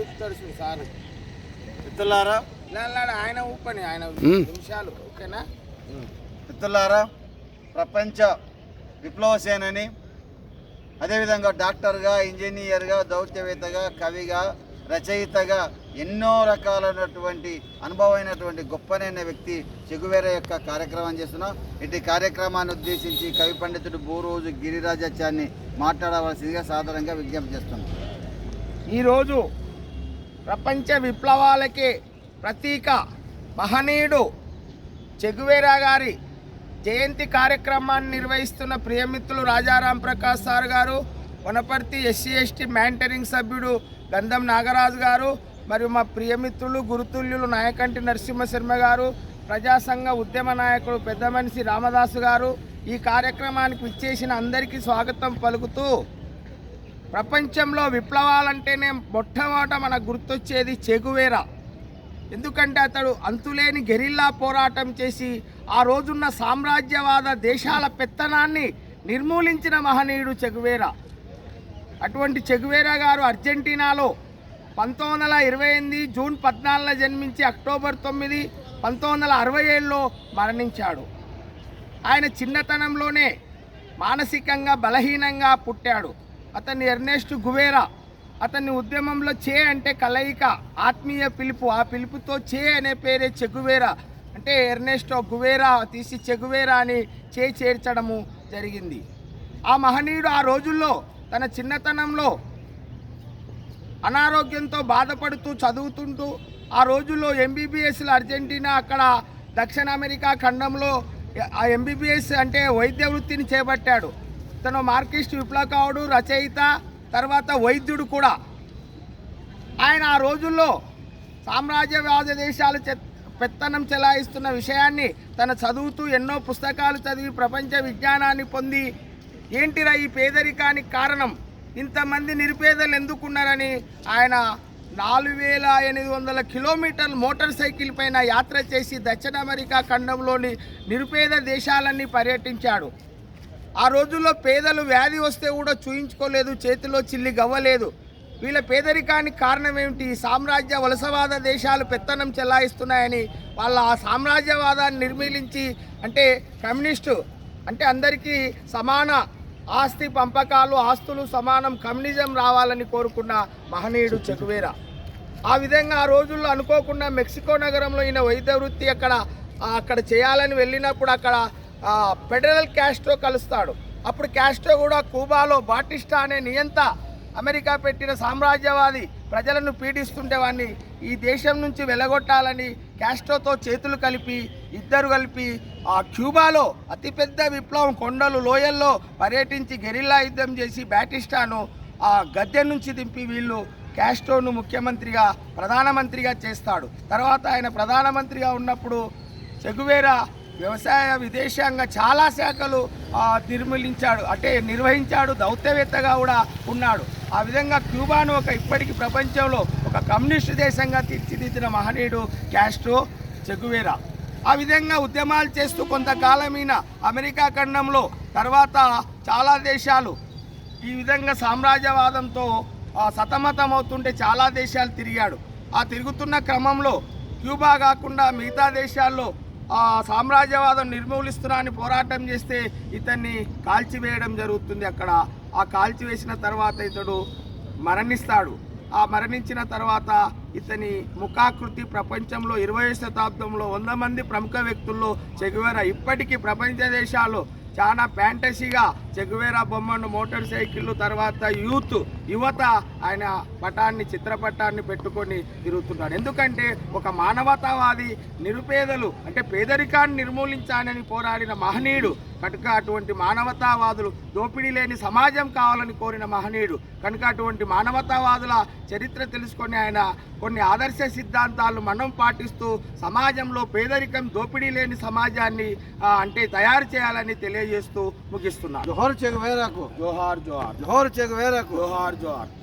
చూపుతాడు చూడు సార్. మిత్రులారా లాలాడ ఆయన ఊపని ఆయన. నిమిషాలు ఓకేనా? మిత్రులారా ప్రపంచ విప్లవ సేనని అదేవిధంగా డాక్టర్గా ఇంజనీర్గా దౌత్యవేత్తగా కవిగా రచయితగా ఎన్నో రకాలైనటువంటి అనుభవమైనటువంటి గొప్పనైన వ్యక్తి చెగువేర యొక్క కార్యక్రమం చేస్తున్నాం. ఇటు కార్యక్రమాన్ని ఉద్దేశించి కవి పండితుడు బూరోజు గిరిరాజాచార్ని మాట్లాడవలసిందిగా సాధారణంగా విజ్ఞప్తి చేస్తున్నాం. ఈరోజు ప్రపంచ విప్లవాలకి ప్రతీక మహనీయుడు చెగువేరా గారి జయంతి కార్యక్రమాన్ని నిర్వహిస్తున్న ప్రియమిత్రులు రాజారాం ప్రకాష్ సార్ గారు వనపర్తి ఎస్సీ ఎస్టీ మ్యాంటరింగ్ సభ్యుడు గంధం నాగరాజు గారు మరియు మా ప్రియమిత్రులు గురుతుల్యులు నాయకంటి నరసింహశర్మ గారు ప్రజాసంఘ ఉద్యమ నాయకుడు పెద్ద మనిషి రామదాసు గారు ఈ కార్యక్రమానికి విచ్చేసిన అందరికీ స్వాగతం పలుకుతూ ప్రపంచంలో విప్లవాలంటేనే మొట్టమొదట మనకు గుర్తొచ్చేది చెగువేరా. ఎందుకంటే అతడు అంతులేని గెరిల్లా పోరాటం చేసి ఆ రోజున్న సామ్రాజ్యవాద దేశాల పెత్తనాన్ని నిర్మూలించిన మహనీయుడు చెగువేరా. అటువంటి చెగువేరా గారు అర్జెంటీనాలో పంతొమ్మిది వందల ఇరవై ఎనిమిది జూన్ పద్నాలుగున జన్మించి అక్టోబర్ తొమ్మిది పంతొమ్మిది వందల అరవై ఏడులో మరణించాడు. ఆయన చిన్నతనంలోనే మానసికంగా బలహీనంగా పుట్టాడు. అతన్ని ఎర్నెస్ట్ గువేరా. అతన్ని ఉద్యమంలో చే అంటే కలయిక ఆత్మీయ పిలుపు ఆ పిలుపుతో చే అనే పేరే చెగువేరా. అంటే ఎర్నెస్టో గువేరా తీసి చెగువేరా అని చే చేర్చడము జరిగింది. ఆ మహనీయుడు ఆ రోజుల్లో తన చిన్నతనంలో అనారోగ్యంతో బాధపడుతూ చదువుతుంటూ ఆ రోజుల్లో ఎంబీబీఎస్లు అర్జెంటీనా అక్కడ దక్షిణ అమెరికా ఖండంలో ఆ ఎంబీబీఎస్ అంటే వైద్య వృత్తిని చేపట్టాడు. తను మార్కిస్ట్ విప్లవకావుడు రచయిత తర్వాత వైద్యుడు కూడా. ఆయన ఆ రోజుల్లో సామ్రాజ్యవాద దేశాలు పెత్తనం చెలాయిస్తున్న విషయాన్ని తన చదువుతూ ఎన్నో పుస్తకాలు చదివి ప్రపంచ విజ్ఞానాన్ని పొంది ఏంటిరా ఈ పేదరికానికి కారణం? ఇంతమంది నిరుపేదలు ఎందుకున్నారని ఆయన నాలుగు వేల ఎనిమిది వందల కిలోమీటర్ల మోటార్ సైకిల్ పైన యాత్ర చేసి దక్షిణ అమెరికా ఖండంలోని నిరుపేద దేశాలన్నీ పర్యటించాడు. ఆ రోజుల్లో పేదలు వ్యాధి వస్తే కూడా చూయించుకోలేదు చేతిలో చిల్లి గవ్వలేదు. వీళ్ళ పేదరికానికి కారణం ఏమిటి? సామ్రాజ్య వలసవాద దేశాలు పెత్తనం చెలాయిస్తున్నాయని వాళ్ళ ఆ సామ్రాజ్యవాదాన్ని నిర్మీలించి అంటే కమ్యూనిస్టు అంటే అందరికీ సమాన ఆస్తి పంపకాలు ఆస్తులు సమానం కమ్యూనిజం రావాలని కోరుకున్న మహనీయుడు చెగువేరా. ఆ విధంగా ఆ రోజుల్లో అనుకోకుండా మెక్సికో నగరంలో ఈయన వైద్య వృత్తి అక్కడ అక్కడ చేయాలని వెళ్ళినప్పుడు అక్కడ ఫెడరల్ క్యాస్ట్రో కలుస్తాడు. అప్పుడు క్యాస్ట్రో కూడా కూబాలో బాటిస్టా అనే నియంత అమెరికా పెట్టిన సామ్రాజ్యవాది ప్రజలను పీడిస్తుంటే వాడిని ఈ దేశం నుంచి వెలగొట్టాలని క్యాస్ట్రోతో చేతులు కలిపి ఇద్దరు కలిపి ఆ క్యూబాలో అతిపెద్ద విప్లవం కొండలు లోయల్లో పర్యటించి గెరిల్లా యుద్ధం చేసి బ్యాటిస్టాను ఆ గద్దె నుంచి దింపి వీళ్ళు క్యాస్ట్రోను ముఖ్యమంత్రిగా ప్రధానమంత్రిగా చేస్తాడు. తర్వాత ఆయన ప్రధానమంత్రిగా ఉన్నప్పుడు చెగువేరా వ్యవసాయ విదేశాంగ చాలా శాఖలు నిర్మూలించాడు. అంటే నిర్వహించాడు దౌత్యవేత్తగా కూడా ఉన్నాడు. ఆ విధంగా క్యూబాను ఒక ఇప్పటికీ ప్రపంచంలో ఒక కమ్యూనిస్ట్ దేశంగా తీర్చిదిద్దిన మహనీయుడు క్యాస్ట్రో చెగువేరా. ఆ విధంగా ఉద్యమాలు చేస్తూ కొంతకాలమైన అమెరికా ఖండంలో తర్వాత చాలా దేశాలు ఈ విధంగా సామ్రాజ్యవాదంతో సతమతం సతమతమవుతుంటే చాలా దేశాలు తిరిగాడు. ఆ తిరుగుతున్న క్రమంలో క్యూబా కాకుండా మిగతా దేశాల్లో సామ్రాజ్యవాదం నిర్మూలిస్తున్నా అని పోరాటం చేస్తే ఇతన్ని కాల్చివేయడం జరుగుతుంది అక్కడ. ఆ కాల్చివేసిన తర్వాత ఇతడు మరణిస్తాడు. ఆ మరణించిన తర్వాత ఇతని ముఖాకృతి ప్రపంచంలో ఇరవై శతాబ్దంలో వంద మంది ప్రముఖ వ్యక్తుల్లో చెగువేరా ఇప్పటికీ ప్రపంచ దేశాల్లో చాలా ఫ్యాంటసీగా చెగువేరా బొమ్మను మోటార్ సైకిళ్ళు తర్వాత యూత్ యువత ఆయన పటాన్ని చిత్రపటాన్ని పెట్టుకొని తిరుగుతున్నాడు. ఎందుకంటే ఒక మానవతావాది నిరుపేదలు అంటే పేదరికాన్ని నిర్మూలించాలని పోరాడిన మహనీయుడు కనుక అటువంటి మానవతావాదులు దోపిడీ లేని సమాజం కావాలని కోరిన మహనీయుడు కనుక అటువంటి మానవతావాదుల చరిత్ర తెలుసుకొని ఆయన కొన్ని ఆదర్శ సిద్ధాంతాలు మనం పాటిస్తూ సమాజంలో పేదరికం దోపిడీ లేని సమాజాన్ని అంటే తయారు చేయాలని తెలియజేస్తూ ముగిస్తున్నాను. जोहर चेक वेरा को। जोहर जोहर। जोहर चेक वेरा को। जोहर जोहर।